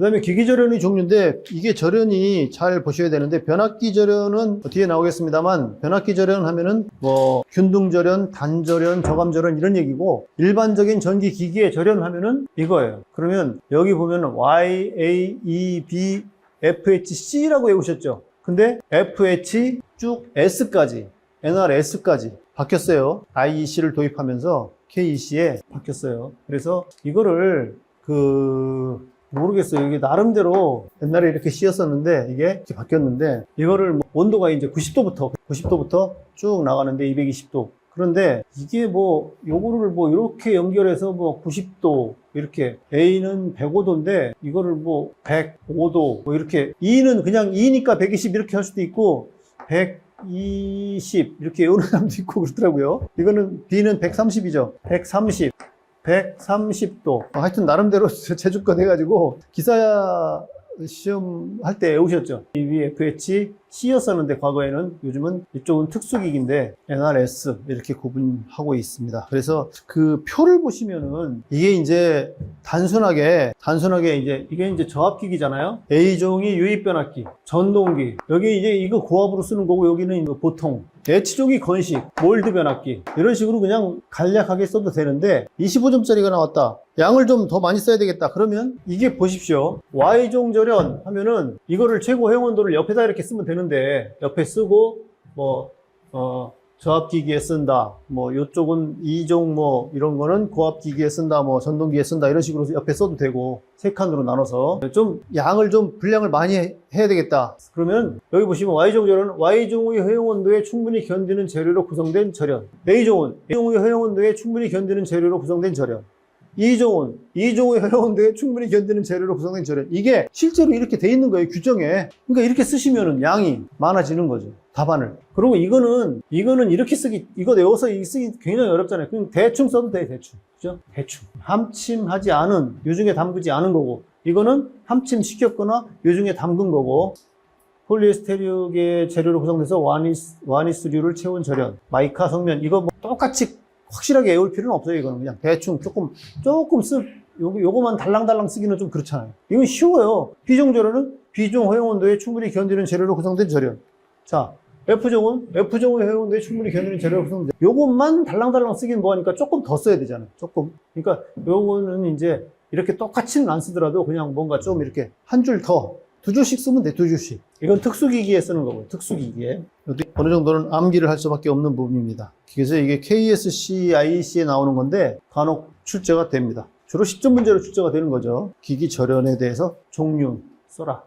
그 다음에 기기절연이 종류인데 이게 절연이 잘 보셔야 되는데 변압기 절연은 뒤에 나오겠습니다만 변압기 절연 하면은 뭐 균등절연, 단절연, 저감절연 이런 얘기고 일반적인 전기 기기의 절연 하면은 이거예요. 그러면 여기 보면 Y, A, E, B, FHC라고 외우셨죠? 근데 FH 쭉 S까지 NRS까지 바뀌었어요. IEC를 도입하면서 KEC에 바뀌었어요. 그래서 이거를 그 모르겠어요. 이게 나름대로 옛날에 이렇게 씌었었는데 이게 이렇게 바뀌었는데 이거를 뭐 온도가 이제 90도부터 90도부터 쭉 나가는데 220도. 그런데 이게 뭐 요거를 뭐 이렇게 연결해서 뭐 90도 이렇게 A는 105도인데 이거를 뭐 105도 뭐 이렇게 E는 그냥 E니까 120 이렇게 할 수도 있고 120 이렇게 외우는 사람도 있고 그렇더라고요. 이거는 B는 130이죠. 130. 130도. 하여튼 나름대로 제주권 해가지고 기사 시험 할 때 외우셨죠. EVFH C였었는데 과거에는 요즘은 이쪽은 특수기기인데 NRS 이렇게 구분하고 있습니다. 그래서 그 표를 보시면은 이게 이제 단순하게 단순하게 이제 이게 이제 저압기기잖아요. A종이 유입변압기, 전동기. 여기 이제 이거 고압으로 쓰는 거고 여기는 이거 보통 H종이 건식, 몰드 변압기 이런 식으로 그냥 간략하게 써도 되는데 25점짜리가 나왔다. 양을 좀 더 많이 써야 되겠다. 그러면 이게 보십시오. Y종 절연 하면은 이거를 최고 해온도를 옆에다 이렇게 쓰면 되는데 옆에 쓰고 뭐 어, 저압기기에 쓴다. 뭐 이쪽은 이종 뭐 이런 거는 고압기기에 쓴다. 뭐 전동기에 쓴다. 이런 식으로 옆에 써도 되고 세 칸으로 나눠서 좀 양을 좀 분량을 많이 해- 해야 되겠다. 그러면 여기 보시면 Y종 절연은 Y종의 허용 온도에 충분히 견디는 재료로 구성된 절연. A종은 A종의 허용 온도에 충분히 견디는 재료로 구성된 절연. 이종의 허용 온도에 충분히 견디는 재료로 구성된 절연. 이게 실제로 이렇게 돼 있는 거예요 규정에. 그러니까 이렇게 쓰시면은 양이 많아지는 거죠. 답안을. 그리고 이거는 이거는 이렇게 쓰기 이거 외워서 이 쓰기 굉장히 어렵잖아요. 그냥 대충 써도 돼 대충. 그죠? 대충. 함침하지 않은 유중에 담그지 않은 거고 이거는 함침 시켰거나 유중에 담근 거고 폴리에스테르계 재료로 구성돼서 와니스, 와니스류를 채운 절연, 마이카 성면 이거 뭐 똑같이 확실하게 외울 필요는 없어요. 이거는 그냥 대충 조금 조금 쓰 요거 요거만 달랑달랑 쓰기는 좀 그렇잖아요. 이건 쉬워요. B종 절연은 B종 허용 온도에 충분히 견디는 재료로 구성된 절연. 자, F종은 F종의 허용 온도에 충분히 견디는 재료로 구성된. 요것만 달랑달랑 쓰긴 뭐하니까 조금 더 써야 되잖아요. 조금. 그러니까 요거는 이제 이렇게 똑같이는 안 쓰더라도 그냥 뭔가 좀 이렇게 한 줄 더. 두 줄씩 쓰면 돼, 두 줄씩. 이건 특수기기에 쓰는 거고, 특수기기에. 어느 정도는 암기를 할 수밖에 없는 부분입니다. 그래서 이게 KSC, IEC에 나오는 건데, 간혹 출제가 됩니다. 주로 10점 문제로 출제가 되는 거죠. 기기 절연에 대해서 종류 써라.